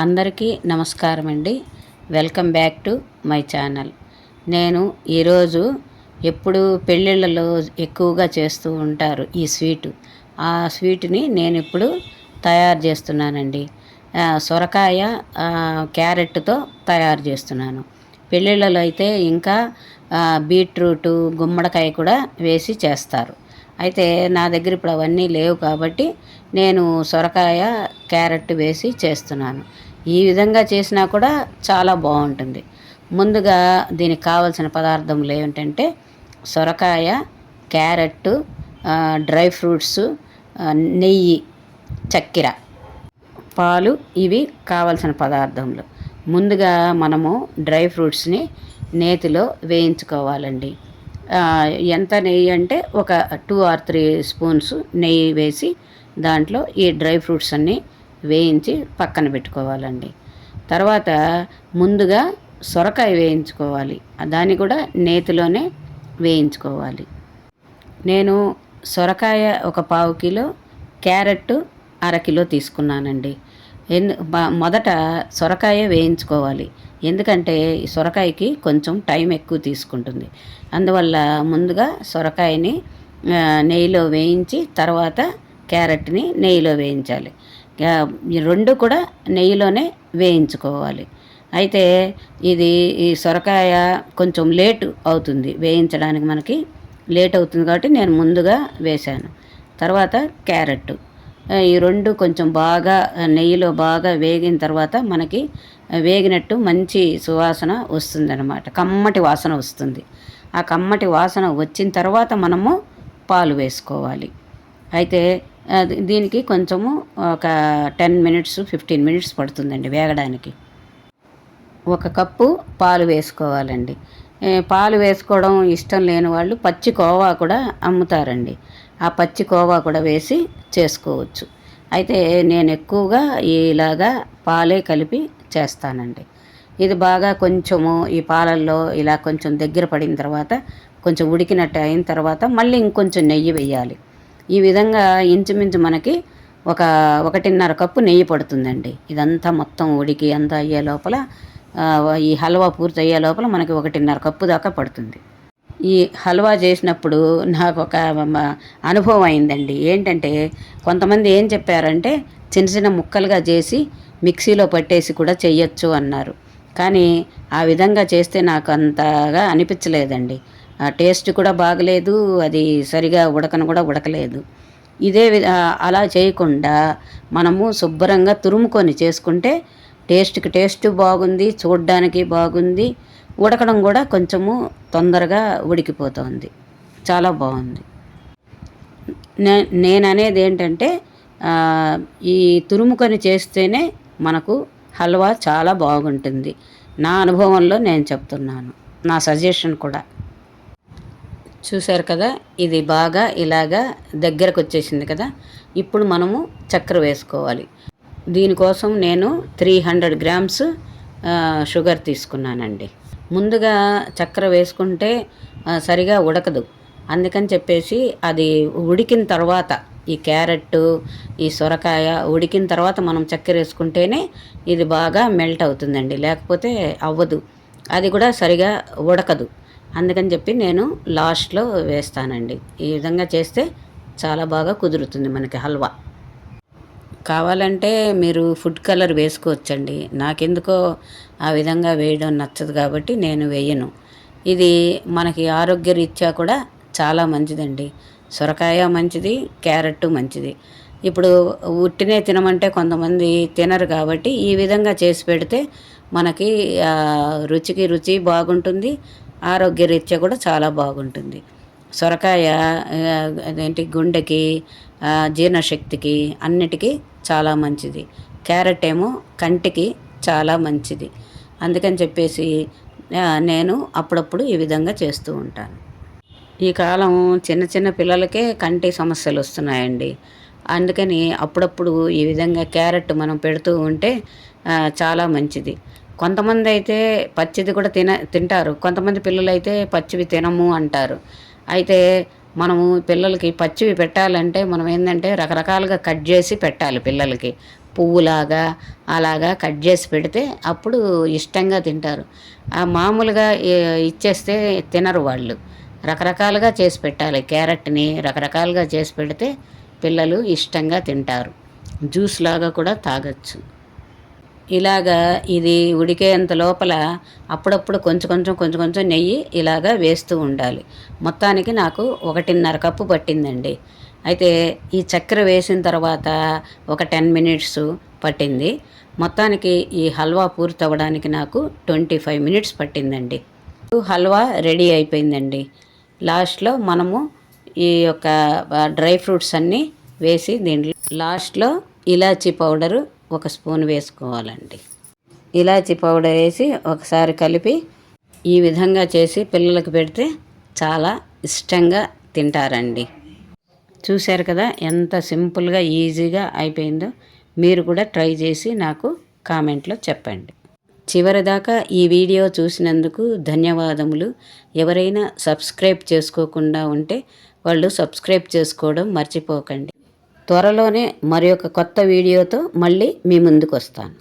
అందరికీ నమస్కారం అండి welcome back to my channel. నేను ఈరోజు ఎప్పుడు పెళ్ళిళ్ళలో ఎక్కువగా చేస్తూ ఉంటారు ఈ స్వీటు. ఆ స్వీట్ని నేను ఇప్పుడు తయారు చేస్తున్నానండి. సొరకాయ క్యారెట్తో తయారు చేస్తున్నాను. పెళ్ళిళ్ళలో అయితే ఇంకా బీట్రూటు గుమ్మడికాయ కూడా వేసి చేస్తారు. అయితే నా దగ్గర ఇప్పుడు అవన్నీ లేవు కాబట్టి నేను సొరకాయ క్యారెట్ వేసి చేస్తున్నాను. ఈ విధంగా చేసినా కూడా చాలా బాగుంటుంది. ముందుగా దీనికి కావలసిన పదార్థములు ఏమిటంటే సొరకాయ క్యారెట్ డ్రై ఫ్రూట్స్ నెయ్యి చక్కెర. పాలు ఇవి కావలసిన పదార్థములు. ముందుగా మనము డ్రై ఫ్రూట్స్ని నేతిలో వేయించుకోవాలండి. ఎంత నెయ్యి అంటే ఒక టూ ఆర్ త్రీ స్పూన్స్ నెయ్యి వేసి దాంట్లో ఈ డ్రై ఫ్రూట్స్ అన్నీ వేయించి పక్కన పెట్టుకోవాలండి. తర్వాత ముందుగా సొరకాయ వేయించుకోవాలి. దాన్ని కూడా నేతిలోనే వేయించుకోవాలి. నేను సొరకాయ ఒక పావు కిలో క్యారెట్ అరకిలో తీసుకున్నానండి. ఎందు మొదట సొరకాయ వేయించుకోవాలి. ఎందుకంటే ఈ సొరకాయకి కొంచెం టైం ఎక్కువ తీసుకుంటుంది. అందువల్ల ముందుగా సొరకాయని నెయ్యిలో వేయించి తర్వాత క్యారెట్ని నెయ్యిలో వేయించాలి. రెండు కూడా నెయ్యిలోనే వేయించుకోవాలి. అయితే ఇది ఈ సొరకాయ కొంచెం లేటు అవుతుంది. వేయించడానికి మనకి లేట్ అవుతుంది కాబట్టి నేను ముందుగా వేశాను. తర్వాత క్యారెట్. ఈ రెండు కొంచెం బాగా నెయ్యిలో బాగా వేగిన తర్వాత మనకి వేగినట్టు మంచి సువాసన వస్తుందన్నమాట. కమ్మటి వాసన వస్తుంది. ఆ కమ్మటి వాసన వచ్చిన తర్వాత మనము పాలు వేసుకోవాలి. అయితే దీనికి కొంచెము ఒక టెన్ మినిట్స్ ఫిఫ్టీన్ మినిట్స్ పడుతుందండి వేగడానికి. ఒక కప్పు పాలు వేసుకోవాలండి. పాలు వేసుకోవడం ఇష్టం లేని వాళ్ళు పచ్చి కోవా కూడా అమ్ముతారండి. ఆ పచ్చి కోవా కూడా వేసి చేసుకోవచ్చు. అయితే నేను ఎక్కువగా ఇలాగా పాలే కలిపి చేస్తానండి. ఇది బాగా కొంచెము ఈ పాలల్లో ఇలా కొంచెం దగ్గర పడిన తర్వాత కొంచెం ఉడికినట్టు అయిన తర్వాత మళ్ళీ ఇంకొంచెం నెయ్యి వేయాలి. ఈ విధంగా ఇంచుమించు మనకి ఒక ఒకటిన్నర కప్పు నెయ్యి పడుతుందండి. ఇదంతా మొత్తం ఉడికి అంతా అయ్యే లోపల ఈ హల్వా పూర్తి అయ్యే లోపల మనకి ఒకటిన్నర కప్పు దాకా పడుతుంది. ఈ హల్వా చేసినప్పుడు నాకు ఒక అనుభవం అయిందండి. ఏంటంటే కొంతమంది ఏం చెప్పారంటే చిన్న చిన్న ముక్కలుగా చేసి మిక్సీలో పట్టేసి కూడా చెయ్యొచ్చు అన్నారు. కానీ ఆ విధంగా చేస్తే నాకు అంతగా అనిపించలేదండి. టేస్ట్ కూడా బాగలేదు అది సరిగా ఉడకను కూడా ఉడకలేదు. ఇదే విధ అలా చేయకుండా మనము శుభ్రంగా తురుముకొని చేసుకుంటే టేస్ట్కి టేస్ట్ బాగుంది చూడ్డానికి బాగుంది ఉడకడం కూడా కొంచెము తొందరగా ఉడికిపోతుంది. చాలా బాగుంది. నే నేను అనేది ఏంటంటే ఈ తురుముకొని చేస్తేనే మనకు హల్వా చాలా బాగుంటుంది. నా అనుభవంలో నేను చెప్తున్నాను. నా సజెషన్ కూడా. చూశారు కదా? ఇది బాగా ఇలాగా దగ్గరకు వచ్చేసింది కదా? ఇప్పుడు మనము చక్కెర వేసుకోవాలి. దీనికోసం నేను త్రీ హండ్రెడ్ గ్రామ్స్ షుగర్ తీసుకున్నానండి. ముందుగా చక్కెర వేసుకుంటే సరిగా ఉడకదు. అందుకని చెప్పేసి అది ఉడికిన తర్వాత ఈ క్యారెట్ ఈ సొరకాయ ఉడికిన తర్వాత మనం చక్కెర వేసుకుంటేనే ఇది బాగా మెల్ట్ అవుతుందండి. లేకపోతే అవ్వదు. అది కూడా సరిగా ఉడకదు. అందుకని చెప్పి నేను లాస్ట్లో వేస్తానండి. ఈ విధంగా చేస్తే చాలా బాగా కుదురుతుంది మనకి హల్వా. కావాలంటే మీరు ఫుడ్ కలర్ వేసుకోవచ్చండి. నాకెందుకో ఆ విధంగా వేయడం నచ్చదు కాబట్టి నేను వేయను. ఇది మనకి ఆరోగ్య రీత్యా కూడా చాలా మంచిదండి. సొరకాయ మంచిది క్యారెట్ మంచిది. ఇప్పుడు ఉట్టినే తినమంటే కొంతమంది తినరు కాబట్టి ఈ విధంగా చేసి పెడితే మనకి రుచికి రుచి బాగుంటుంది. ఆరోగ్య రీత్యా కూడా చాలా బాగుంటుంది. సొరకాయ అదేంటి గుండెకి జీర్ణశక్తికి అన్నిటికీ చాలా మంచిది. క్యారెట్ ఏమో కంటికి చాలా మంచిది. అందుకని చెప్పేసి నేను అప్పుడప్పుడు ఈ విధంగా చేస్తూ ఉంటాను. ఈ కాలం చిన్న చిన్న పిల్లలకే కంటి సమస్యలు వస్తున్నాయండి. అందుకని అప్పుడప్పుడు ఈ విధంగా క్యారెట్ మనం పెడుతూ ఉంటే చాలా మంచిది. కొంతమంది అయితే పచ్చిది కూడా తిన తింటారు. కొంతమంది పిల్లలు అయితే పచ్చివి తినము అంటారు. అయితే మనము పిల్లలకి పచ్చివి పెట్టాలంటే మనం ఏంటంటే రకరకాలుగా కట్ చేసి పెట్టాలి పిల్లలకి. పువ్వులాగా అలాగా కట్ చేసి పెడితే అప్పుడు ఇష్టంగా తింటారు. ఆ మామూలుగా ఇచ్చేస్తే తినరు వాళ్ళు. రకరకాలుగా చేసి పెట్టాలి. క్యారెట్ని రకరకాలుగా చేసి పెడితే పిల్లలు ఇష్టంగా తింటారు. జ్యూస్ లాగా కూడా తాగొచ్చు. ఇలాగా ఇది ఉడికేంత లోపల అప్పుడప్పుడు కొంచెం కొంచెం కొంచెం కొంచెం నెయ్యి ఇలాగా వేస్తూ ఉండాలి. మొత్తానికి నాకు ఒకటిన్నర కప్పు పట్టిందండి. అయితే ఈ చక్కెర వేసిన తర్వాత ఒక టెన్ మినిట్స్ పట్టింది. మొత్తానికి ఈ హల్వా పూర్తి అవ్వడానికి నాకు ట్వంటీ ఫైవ్ మినిట్స్ పట్టిందండి. హల్వా రెడీ అయిపోయిందండి. లాస్ట్లో మనము ఈ యొక్క డ్రై ఫ్రూట్స్ అన్నీ వేసి దీంట్లో లాస్ట్లో ఇలాచీ పౌడరు ఒక స్పూన్ వేసుకోవాలండి. ఇలాచి పౌడర్ వేసి ఒకసారి కలిపి ఈ విధంగా చేసి పిల్లలకు పెడితే చాలా ఇష్టంగా తింటారండి. చూశారు కదా ఎంత సింపుల్గా ఈజీగా అయిపోయిందో? మీరు కూడా ట్రై చేసి నాకు కామెంట్లో చెప్పండి. చివరిదాకా ఈ వీడియో చూసినందుకు ధన్యవాదములు. ఎవరైనా సబ్స్క్రైబ్ చేసుకోకుండా ఉంటే వాళ్ళు సబ్స్క్రైబ్ చేసుకోవడం మర్చిపోకండి. త్వరలోనే మరి ఒక కొత్త వీడియోతో మళ్ళీ మీ ముందుకు వస్తాను